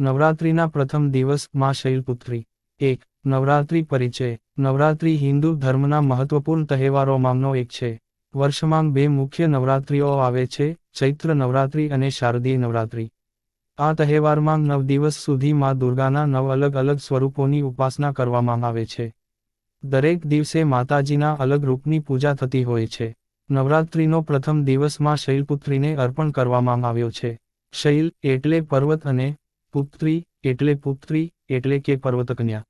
નવરાત્રિના પ્રથમ દિવસમાં શૈલપુત્રી. એક, નવરાત્રિ પરિચય. નવરાત્રિ હિન્દુ ધર્મના મહત્વપૂર્ણ તહેવારોમાંનો એક છે. વર્ષમાં બે મુખ્ય નવરાત્રિઓ આવે છે, ચૈત્ર નવરાત્રિ અને શારદીય નવરાત્રિ. આ તહેવારમાં નવ દિવસ સુધી માં દુર્ગાના નવ અલગ અલગ સ્વરૂપોની ઉપાસના કરવામાં આવે છે. દરેક દિવસે માતાજીના અલગ રૂપની પૂજા થતી હોય છે. નવરાત્રિનો પ્રથમ દિવસમાં શૈલપુત્રીને અર્પણ કરવામાં આવ્યો છે. શૈલ એટલે પર્વત અને પુત્રી એટલે પુત્રી એટલે કે પર્વતકન્યા.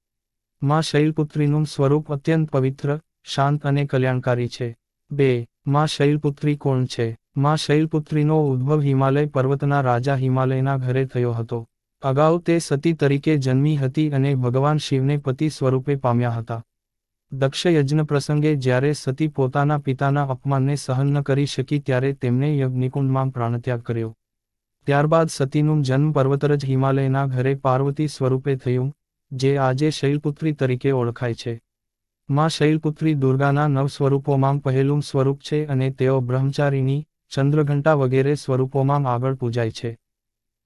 માં શૈલપુત્રીનું સ્વરૂપ અત્યંત પવિત્ર, શાંત અને કલ્યાણકારી છે. બે, માં શૈલપુત્રી કોણ છે? માં શૈલપુત્રીનો ઉદ્ભવ હિમાલય પર્વતના રાજા હિમાલયના ઘરે થયો હતો. અગાઉ તે સતી તરીકે જન્મી હતી અને ભગવાન શિવને પતિ સ્વરૂપે પામ્યા હતા. દક્ષ યજ્ઞ પ્રસંગે જ્યારે સતી પોતાના પિતાના અપમાનને સહન ન કરી શકી ત્યારે તેમણે યજ્ઞિકુંડમાં પ્રાણત્યાગ કર્યો. ત્યારબાદ સતીનું જન્મ પર્વતર જ હિમાલયના ઘરે પાર્વતી સ્વરૂપે થયું, જે આજે શૈલપુત્રી તરીકે ઓળખાય છે. માં શૈલપુત્રી દુર્ગાના નવ સ્વરૂપોમાં પહેલું સ્વરૂપ છે અને તેઓ બ્રહ્મચારીની ચંદ્રઘંટા વગેરે સ્વરૂપોમાં આગળ પૂજાય છે.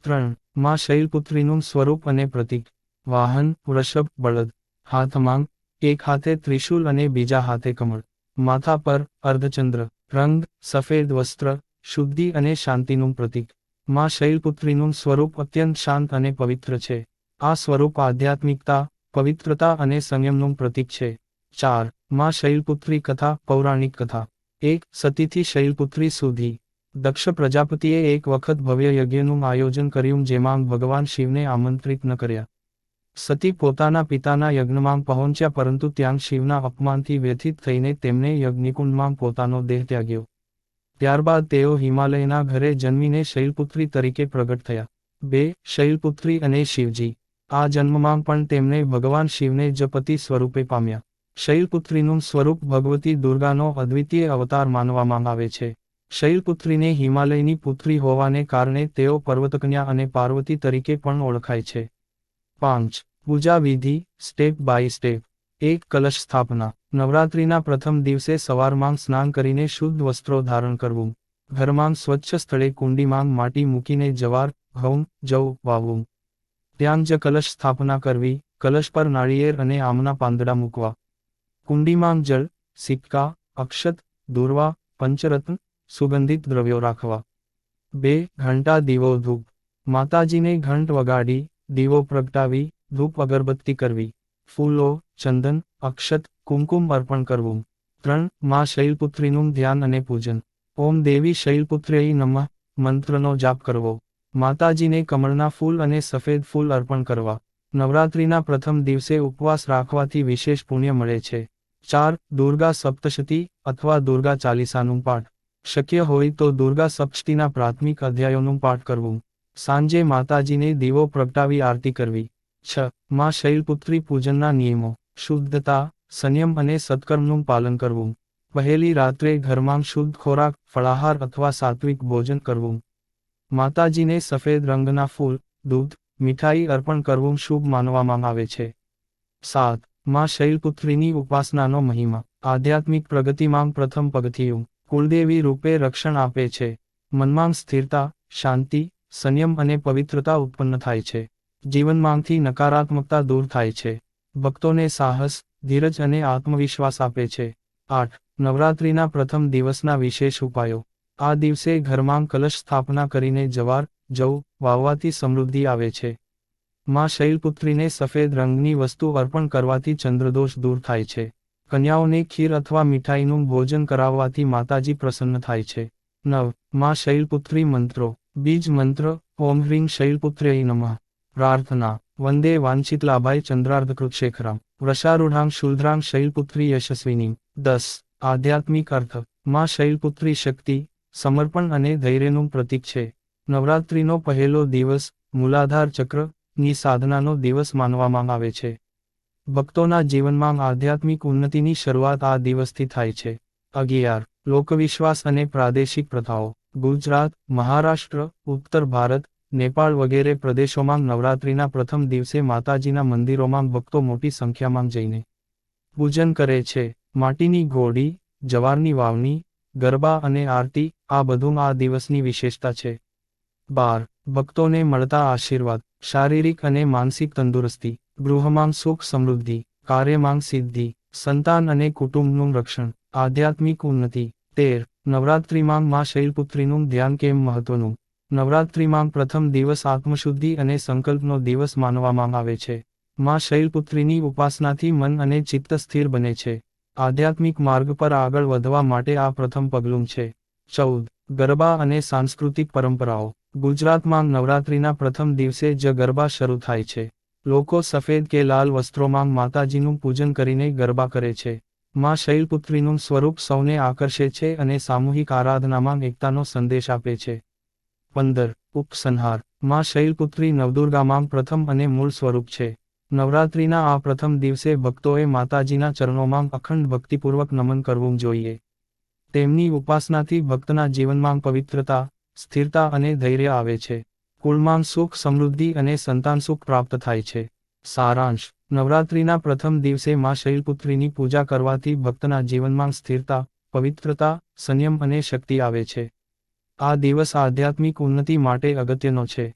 ત્રણ, માં શૈલપુત્રીનું સ્વરૂપ અને પ્રતીક, વાહન, વૃષભ, બળદ હાથમાં એક હાથે ત્રિશૂલ અને બીજા હાથે કમળ, માથા પર અર્ધચંદ્ર, રંગ, સફેદ વસ્ત્ર, શુદ્ધિ અને શાંતિનું પ્રતીક. માં શૈલપુત્રીનું સ્વરૂપ અત્યંત શાંત અને પવિત્ર છે. આ સ્વરૂપ આધ્યાત્મિકતા, પવિત્રતા અને સંયમનું પ્રતીક છે. ચાર, માં શૈલપુત્રી કથા, પૌરાણિક કથા. એક, સતીથી શૈલપુત્રી સુધી. દક્ષ પ્રજાપતિએ એક વખત ભવ્ય યજ્ઞનું આયોજન કર્યું જેમાં ભગવાન શિવને આમંત્રિત ન કર્યા. સતી પોતાના પિતાના યજ્ઞમાં પહોંચ્યા પરંતુ ત્યાં શિવના અપમાનથી વ્યથિત થઈને તેમને યજ્ઞકુંડમાં પોતાનો દેહ ત્યાગ્યો. ત્યારબાદ તેઓ હિમાલયના ઘરે જન્મીને શૈલપુત્રી તરીકે પ્રગટ થયા. બે, શૈલપુત્રી અને શિવજી. આ જન્મમાં પણ તેમને ભગવાન શિવને જ પતિ સ્વરૂપે પામ્યા. શૈલપુત્રીનું સ્વરૂપ ભગવતી દુર્ગાનો અદ્વિતીય અવતાર માનવામાં આવે છે. શૈલપુત્રીને હિમાલયની પુત્રી હોવાને કારણે તેઓ પર્વતકન્યા અને પાર્વતી તરીકે પણ ઓળખાય છે. પાંચ પૂજા વિધિ સ્ટેપ બાય સ્ટેપ. એક કલશ સ્થાપના. નવરાત્રિના પ્રથમ દિવસે સવારમાં સ્નાન કરીને શુદ્ધ વસ્ત્રો ધારણ કરવું. ઘરમાં સ્વચ્છ સ્થળે કુંડીમાં માટી મૂકીને જવાર, ઘઉં, જવ વાવવું. ત્યાં જ કલશ સ્થાપના કરવી, કલશ પર નાળિયેર અને આમના પાંદડા મૂકવા. કુંડીમાં જળ, સિક્કા, અક્ષત, દુર્વા, પંચરત્ન, સુગંધિત દ્રવ્યો રાખવા. બે ઘંટા દીવો ધૂપ. માતાજીને ઘંટ વગાડી, દીવો પ્રગટાવી, ધૂપ અગરબત્તી કરવી. ફૂલો, ચંદન, અક્ષત, કુમકુમ અર્પણ કરવું. ત્રણ, માં શૈલપુત્રીનું ધ્યાન અને પૂજન. ઓમ દેવી શૈલપુત્ર્યય નમઃ, મંત્રનો જાપ કરવો. માતાજીને કમળના ફૂલ અને સફેદ ફૂલ અર્પણ કરવા. નવરાત્રિના પ્રથમ દિવસે ઉપવાસ રાખવાથી વિશેષ પુણ્ય મળે છે. ચાર, દુર્ગા સપ્તશતી અથવા દુર્ગા ચાલીસાનું પાઠ. શક્ય હોય તો દુર્ગા સપ્તશતીના પ્રાથમિક અધ્યાયોનું પાઠ કરવું. સાંજે માતાજીને દીવો પ્રગટાવી આરતી કરવી. છ માં શૈલપુત્રી પૂજનના નિયમો, શુદ્ધતા, સંયમ અને સત્કર્મનું પાલન કરવું. પહેલી રાત્રે ઘરમાં શુદ્ધ ખોરાક, ફળાહાર અથવા સાત્વિક ભોજન કરવું. માતાજીને સફેદ રંગના ફૂલ, દૂધ, મીઠાઈ અર્પણ કરવું શુભ માનવામાં આવે છે. સાત, માં શૈલપુત્રીની ઉપાસનાનો મહિમા. આધ્યાત્મિક પ્રગતિમાં પ્રથમ પગથિયું, કુળદેવી રૂપે રક્ષણ આપે છે. મનમાં સ્થિરતા, શાંતિ, સંયમ અને પવિત્રતા ઉત્પન્ન થાય છે. જીવનમાંથી નકારાત્મકતા દૂર થાય છે. ભક્તોને સાહસ, ધીરજ અને આત્મવિશ્વાસ આપે છે. આઠ, નવરાત્રિના પ્રથમ દિવસના વિશેષ ઉપાયો. આ દિવસે ઘરમાં કલશ સ્થાપના કરીને જવાર, જવ, વાવવાથી સમૃદ્ધિ આવે છે. માં શૈલપુત્રીને સફેદ રંગની વસ્તુ અર્પણ કરવાથી ચંદ્રદોષ દૂર થાય છે. કન્યાઓને ખીર અથવા મીઠાઈનું ભોજન કરાવવાથી માતાજી પ્રસન્ન થાય છે. નવ, માં શૈલપુત્રી મંત્રો. બીજ મંત્ર, ઓમ હ્રીં શૈલપુત્ર્યય નમઃ. પ્રાર્થના, વંદે વાંછિતલાભાય ચંદ્રાર્ધકૃતશેખરામ, વૃષારૂઢાં શુલ્ધ્રાં શૈલપુત્રી યશસ્વીની દસ, આધ્યાત્મિક અર્થ, માં શૈલપુત્રી શક્તિ, સમર્પણ અને ધૈર્યનું પ્રતીક છે. નવરાત્રિનો પહેલો દિવસ, મૂલાધાર ચક્ર સાધનાનો દિવસ માનવામાં આવે છે. ભક્તોના જીવનમાં આધ્યાત્મિક ઉન્નતિની શરૂઆત આ દિવસથી થાય છે. અગિયાર, લોકવિશ્વાસ અને પ્રાદેશિક પ્રથાઓ, ગુજરાત, મહારાષ્ટ્ર, ઉત્તર ભારત નેપાળ વગેરે પ્રદેશોમાં નવરાત્રિના પ્રથમ દિવસે માતાજીના મંદિરોમાં ભક્તો મોટી સંખ્યામાં જઈને પૂજન કરે છે. માટીની ઘોડી, જવારની વાવણી, ગરબા અને આરતી આ બધું આ દિવસની વિશેષતા છે. બાર, ભક્તોને મળતા આશીર્વાદ, શારીરિક અને માનસિક તંદુરસ્તી, ગૃહમાં સુખ સમૃદ્ધિ, કાર્યમાં સિદ્ધિ, સંતાન અને કુટુંબનું રક્ષણ, આધ્યાત્મિક ઉન્નતિ. તેર, નવરાત્રિમાં માં શૈલપુત્રીનું ધ્યાન કેમ મહત્વનું? નવરાત્રિમાં પ્રથમ દિવસ આત્મશુદ્ધિ અને સંકલ્પનો દિવસ માનવામાં આવે છે. માં શૈલપુત્રીની ઉપાસનાથી મન અને ચિત્ત સ્થિર બને છે. આધ્યાત્મિક માર્ગ પર આગળ વધવા માટે આ પ્રથમ પગલું છે. ચૌદ. ગરબા અને સાંસ્કૃતિક પરંપરાઓ. ગુજરાતમાં નવરાત્રિના પ્રથમ દિવસે જ ગરબા શરૂ થાય છે. લોકો સફેદ કે લાલ વસ્ત્રોમાં માતાજીનું પૂજન કરીને ગરબા કરે છે. માં શૈલપુત્રીનું સ્વરૂપ સૌને આકર્ષે છે અને સામૂહિક આરાધનામાં એકતાનો સંદેશ આપે છે. પંદર ઉપસંહારમાં શૈલપુત્રી નવદુર્ગામાં પ્રથમ અને મૂળ સ્વરૂપ છે. નવરાત્રિના આ પ્રથમ દિવસે ભક્તોએ માતાજીના ચરણોમાં અખંડ ભક્તિપૂર્વક નમન કરવું જોઈએ. તેમની ઉપાસનાથી ભક્તના જીવનમાં પવિત્રતા, સ્થિરતા અને ધૈર્ય આવે છે. કુળમાં સુખ, સમૃદ્ધિ અને સંતાન સુખ પ્રાપ્ત થાય છે. સારાંશ. નવરાત્રિના પ્રથમ દિવસે માં શૈલપુત્રીની પૂજા કરવાથી ભક્તના જીવનમાં સ્થિરતા, પવિત્રતા, સંયમ અને શક્તિ આવે છે. આ દિવસ આધ્યાત્મિક ઉન્નતિ માટે અગત્યનો છે.